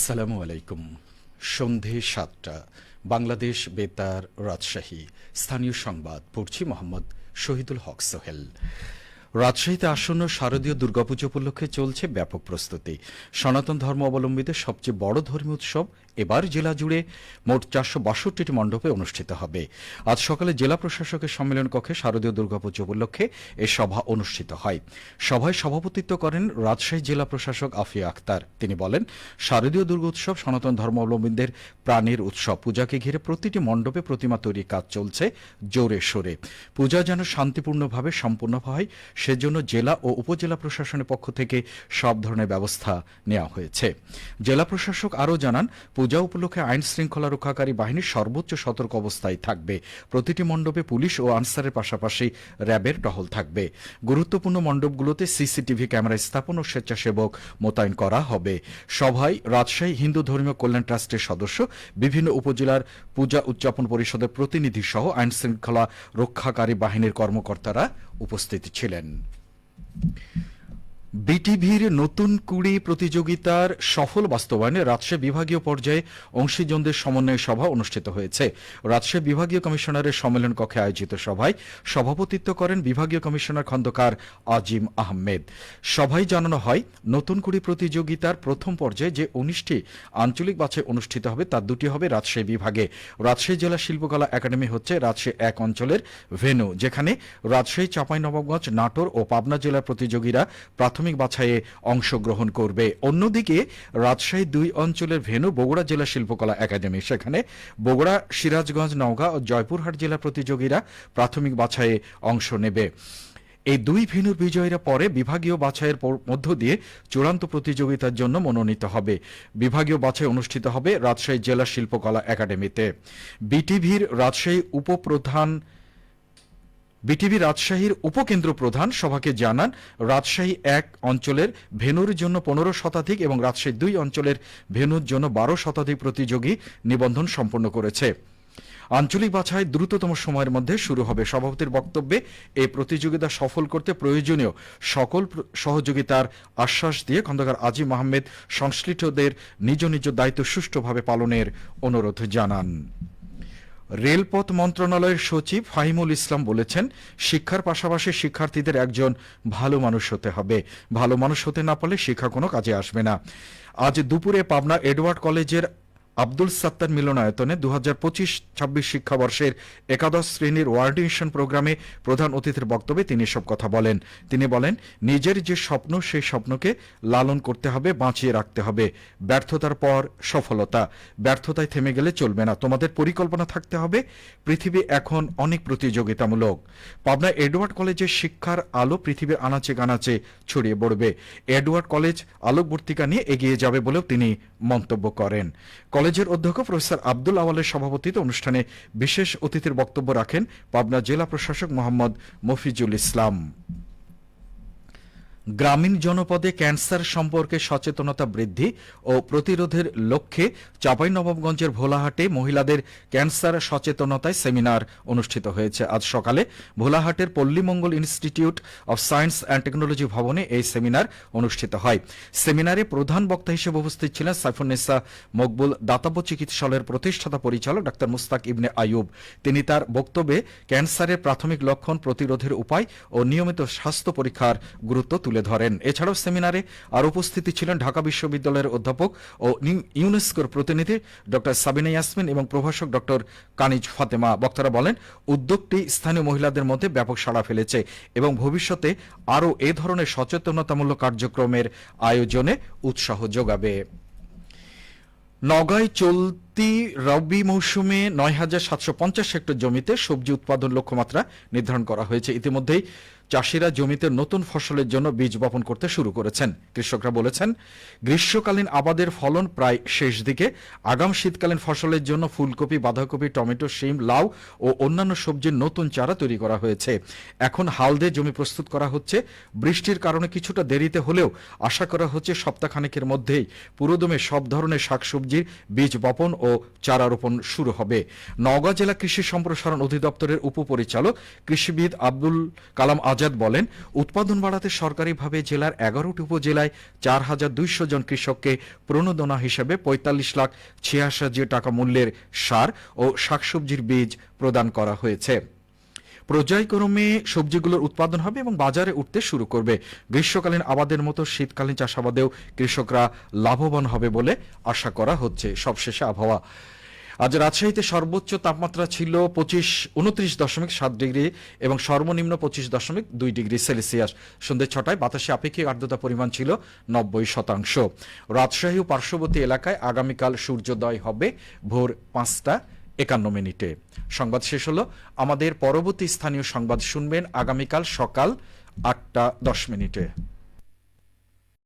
আসসালামু আলাইকুম। সন্ধে সাতটা, বাংলাদেশ বেতার রাজশাহী। স্থানীয় সংবাদ, পড়ছি মোহাম্মদ শহীদুল হক সোহেল। রাজশাহীতে আসন্ন শারদীয় দুর্গাপুজো উপলক্ষে চলছে ব্যাপক প্রস্তুতি। সনাতন ধর্ম অবলম্বীদের সবচেয়ে বড় ধর্মীয় উৎসব এবার জেলা জুড়ে মোট চারশো বাষট্টিটি মণ্ডপে অনুষ্ঠিত হবে। আজ সকালে জেলা প্রশাসকের সম্মেলন কক্ষে শারদীয় দুর্গাপুজো উপলক্ষে এ সভা অনুষ্ঠিত হয়। সভায় সভাপতিত্ব করেন রাজশাহী জেলা প্রশাসক আফিয়া আক্তার তিনি বলেন, শারদীয় দুর্গোৎসব সনাতন ধর্মাবলম্বীদের প্রাণের উৎসব। পূজাকে ঘিরে প্রতিটি মণ্ডপে প্রতিমা তৈরির কাজ চলছে জোরে সোরে। পূজা যেন শান্তিপূর্ণভাবে সম্পূর্ণ হয়, সেজন্য জেলা ও উপজেলা প্রশাসনের পক্ষ থেকে সব ধরনের ব্যবস্থা নেওয়া হয়েছে। জেলা প্রশাসক আরও জানান পূজা উপলক্ষে আইন শৃঙ্খলা রক্ষাকারী বাহিনীর সর্বোচ্চ সতর্ক অবস্থায় থাকবে। প্রতিটি মণ্ডপে পুলিশ ও আনসারের পাশাপাশি র্যাবের টহল থাকবে। গুরুত্বপূর্ণ মণ্ডপগুলোতে সিসিটিভি ক্যামেরা স্থাপন ও স্বেচ্ছাসেবক মোতায়েন করা হবে। সভায় রাজশাহী হিন্দু ধর্মীয় কল্যাণ ট্রাস্টের সদস্য, বিভিন্ন উপজেলার পূজা উদযাপন পরিষদের প্রতিনিধি সহ আইন শৃঙ্খলা রক্ষাকারী বাহিনীর কর্মকর্তারা উপস্থিত ছিলেন। বিটিভির নতুন কুড়ি প্রতিযোগিতার সফল বাস্তবায়নে রাজশাহী বিভাগীয় পর্যায়ে অংশীজনদের সমন্বয় সভা অনুষ্ঠিত হয়েছে। রাজশাহী বিভাগীয় কমিশনারের সম্মেলন কক্ষে আয়োজিত সভায় সভাপতিত্ব করেন বিভাগীয় কমিশনার খন্দকার আজিম আহমেদ। সভায় জানানো হয়, নতুন কুড়ি প্রতিযোগিতার প্রথম পর্যায়ে যে উনিশটি আঞ্চলিক বাছাই অনুষ্ঠিত হবে, তার দুটি হবে রাজশাহী বিভাগে। রাজশাহী জেলা শিল্পকলা একাডেমি হচ্ছে রাজশাহী এক অঞ্চলের ভেন্যু, যেখানে রাজশাহী, চাঁপাইনবাবগঞ্জ, নাটোর ও পাবনা জেলার প্রতিযোগীরা প্রাথমিক বাছাইয়ে অংশগ্রহণ করবে। অন্যদিকে রাজশাহী দুই অঞ্চলের ভেনু বগুড়া জেলা শিল্পকলা একাডেমি, সেখানে বগুড়া, সিরাজগঞ্জ, নওগাঁ ও জয়পুরহাট জেলা প্রতিযোগীরা প্রাথমিক বাছাইয়ে অংশ নেবে। এই দুই ভেন্যুর বিজয়ীরা পরে বিভাগীয় বাছাইয়ের মধ্য দিয়ে চূড়ান্ত প্রতিযোগিতার জন্য মনোনীত হবে। বিভাগীয় বাছাই অনুষ্ঠিত হবে রাজশাহী জেলা শিল্পকলা একাডেমিতে। বিটিভির রাজশাহী উপপ্রধান বিটিভি রাজশাহীর উপকেন্দ্র প্রধান সভাকে জানান, রাজশাহী এক অঞ্চলের ভেনুর জন্য পনেরো শতাধিক এবং রাজশাহী দুই অঞ্চলের ভেনুর জন্য বারো শতাধিক প্রতিযোগী নিবন্ধন সম্পন্ন করেছে। আঞ্চলিক বাছাই দ্রুততম সময়ের মধ্যে শুরু হবে। সভাপতির বক্তব্যে এই প্রতিযোগিতা সফল করতে প্রয়োজনীয় সকল সহযোগিতার আশ্বাস দিয়ে খন্দকার আজিম আহমেদ সংশ্লিষ্টদের নিজ নিজ দায়িত্ব সুষ্ঠুভাবে পালনের অনুরোধ জানান। রেলপথ মন্ত্রণালয়ের সচিব ফাহিমুল ইসলাম বলেছেন, শিক্ষার পাশাপাশি শিক্ষার্থীদের একজন ভালো মানুষ হতে হবে। ভালো মানুষ হতে না পারলে শিক্ষা কোনো কাজে আসবে না। আজ দুপুরে পাবনা এডওয়ার্ড কলেজের আব্দুল সাত্তার মিলনায়তনে দু হাজার পঁচিশ ছাব্বিশ শিক্ষাবর্ষের একাদশ শ্রেণির ওয়ার্ডিনেশন প্রোগ্রামে প্রধান অতিথির বক্তব্যে তিনি সব কথা বলেন। তিনি বলেন, নিজের যে স্বপ্ন, সেই স্বপ্নকে লালন করতে হবে, বাঁচিয়ে রাখতে হবে। ব্যর্থতার পর সফলতা। ব্যর্থতায় থেমে গেলে চলবে না। তোমাদের পরিকল্পনা থাকতে হবে। পৃথিবী এখন অনেক প্রতিযোগিতামূলক। পাবনা এডওয়ার্ড কলেজের শিক্ষার আলো পৃথিবীর আনাচে কানাচে ছড়িয়ে পড়বে। এডওয়ার্ড কলেজ আলোকবর্তিকা নিয়ে এগিয়ে যাবে বলেও তিনি মন্তব্য করেন। কলেজের অধ্যক্ষ প্রফেসর আব্দুল আওয়ালের সভাপতিত্বে অনুষ্ঠানে বিশেষ অতিথির বক্তব্য রাখেন পাবনা জেলা প্রশাসক মোহাম্মদ মফিজুল ইসলাম। গ্রামীণ জনপদে ক্যান্সার সম্পর্কে সচেতনতা বৃদ্ধি ও প্রতিরোধের লক্ষ্যে চাঁপাইনবাবগঞ্জের ভোলাহাটে মহিলাদের ক্যান্সার সচেতনতায় সেমিনার অনুষ্ঠিত হয়েছে। আজ সকালে ভোলাহাটের Pallimangal institute of science and technology ভবনে এই সেমিনার অনুষ্ঠিত হয়। সেমিনারে প্রধান বক্তা হিসেবে উপস্থিত ছিলেন সাইফুন্নেসা মকবুল, দাতব্য চিকিৎসালয়ের প্রতিষ্ঠাতা পরিচালক ডাক্তার মুস্তাক ইবনে আয়ুব তিনি তার বক্তব্যে ক্যান্সারের প্রাথমিক লক্ষণ প্রতিরোধের উপায় ও নিয়মিত স্বাস্থ্য পরীক্ষার গুরুত্ব তুলে ধরেন। এছাড়াও সেমিনারে আর উপস্থিতি ছিলেন ঢাকা বিশ্ববিদ্যালয়ের অধ্যাপক ও ইউনেস্কোর প্রতিনিধি ডক্টর সাবিনা ইয়াসমিন এবং প্রভাষক ডক্টর কানিজ ফাতেমা। বক্তারা বলেন, উদ্যোগটি স্থানীয় মহিলাদের মধ্যে ব্যাপক সাড়া ফেলেছে এবং ভবিষ্যতে আরও এ ধরনের সচেতনতামূলক কার্যক্রমের আয়োজনে উৎসাহ যোগাবে। নগাঁয় চলতি রবি মৌসুমে নয় হাজার সাতশো পঞ্চাশ হেক্টর জমিতে সবজি উৎপাদন লক্ষ্যমাত্রা নির্ধারণ করা হয়েছে। ইতিমধ্যেই চাষিরা জমিতে নতুন ফসলের জন্য বীজ বপন করতে শুরু করেছেন। কৃষকরা বলেছেন, গ্রীষ্মকালীন আবাদের ফলন প্রায় শেষ দিকে। আগাম শীতকালীন ফসলের জন্য ফুলকপি, বাঁধাকপি, টমেটো, শিম, লাউ ও অন্যান্য সবজির নতুন চারা তৈরি করা হয়েছে। এখন হাল দিয়ে জমি প্রস্তুত করা হচ্ছে। বৃষ্টির কারণে কিছুটা দেরিতে হলেও আশা করা হচ্ছে সপ্তাহখানেকের মধ্যেই পুরোদমে সব ধরনের শাকসবজির বীজ বপন ও ও চারা রোপণ শুরু হবে। নওগাঁ জেলা কৃষি সম্প্রসারণ অধিদপ্তরের উপপরিচালক কৃষিবিদ আব্দুল কালাম আজাদ বলেন, উৎপাদন বাড়াতে সরকারিভাবে জেলার এগারোটি উপজেলায় চার হাজার দুইশো জন কৃষককে প্রণোদনা হিসেবে পঁয়তাল্লিশ লাখ ছিয়াশি টাকা মূল্যের সার ও শাকসবজির বীজ প্রদান করা হয়েছে। পর্যায়ক্রমে সবজিগুলোর উৎপাদন হবে এবং বাজারে উঠতে শুরু করবে। গ্রীষ্মকালীন আবাদের মতো শীতকালীন চাষাবাদেও কৃষকরা লাভবান হবে বলে আশা করা হচ্ছে সবশেষে আবহাওয়া। আজ রাজশাহীতে সর্বোচ্চ তাপমাত্রা ছিল পঁচিশ, উনত্রিশ দশমিক সাত ডিগ্রি এবং সর্বনিম্ন পঁচিশ দশমিক দুই ডিগ্রি সেলসিয়াস। সন্ধ্যে ছটায় বাতাসে আপেক্ষিক আর্দ্রতা পরিমাণ ছিল নব্বই শতাংশ। রাজশাহী ও পার্শ্ববর্তী এলাকায় আগামীকাল সূর্যোদয় হবে ভোর পাঁচটা একান্ন মিনিটে। সংবাদ শেষ হলো। আমাদের পরবর্তী স্থানীয় সংবাদ শুনবেন আগামীকাল সকাল আটটা দশ মিনিটে।